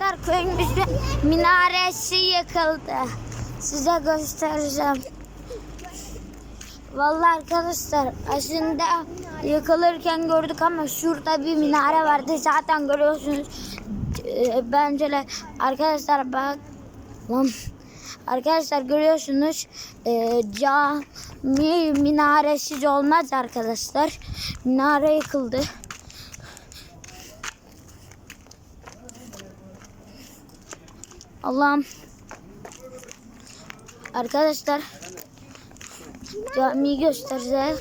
Arkadaşlar köyümüzün minaresi yıkıldı. Size göstereceğim. Vallahi arkadaşlar aslında yıkılırken gördük ama şurada bir minare vardı zaten görüyorsunuz. Ee, Bence de arkadaşlar bak arkadaşlar görüyorsunuz e, cami minaresiz olmaz arkadaşlar. Minare yıkıldı. Allah'ım. Arkadaşlar camiyi göstereceğiz.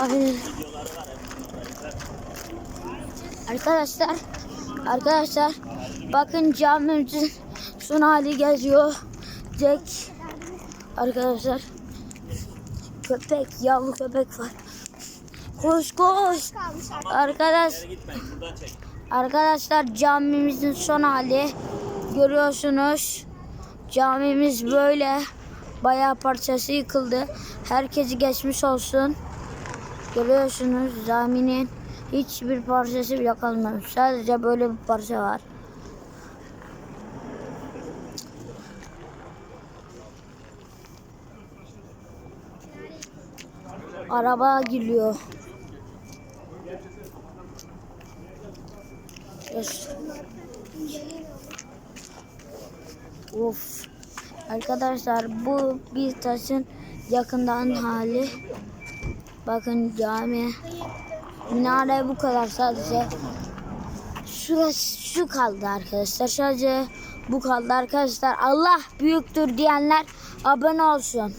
Abi. Arkadaşlar arkadaşlar bakın camimizin son hali geziyor. Jack arkadaşlar köpek yavru köpek var. Koş koş. Arkadaş Arkadaşlar camimizin son hali görüyorsunuz. Camimiz böyle bayağı parçası yıkıldı. Herkesi geçmiş olsun. Görüyorsunuz caminin hiçbir parçası bile kalmamış. Sadece böyle bir parça var. Araba geliyor. Yes. Of. Arkadaşlar bu bir taşın yakından hali. Bakın cami. Minare bu kadar sadece. Şurası şu kaldı arkadaşlar. Sadece bu kaldı arkadaşlar. Allah büyüktür diyenler abone olsun.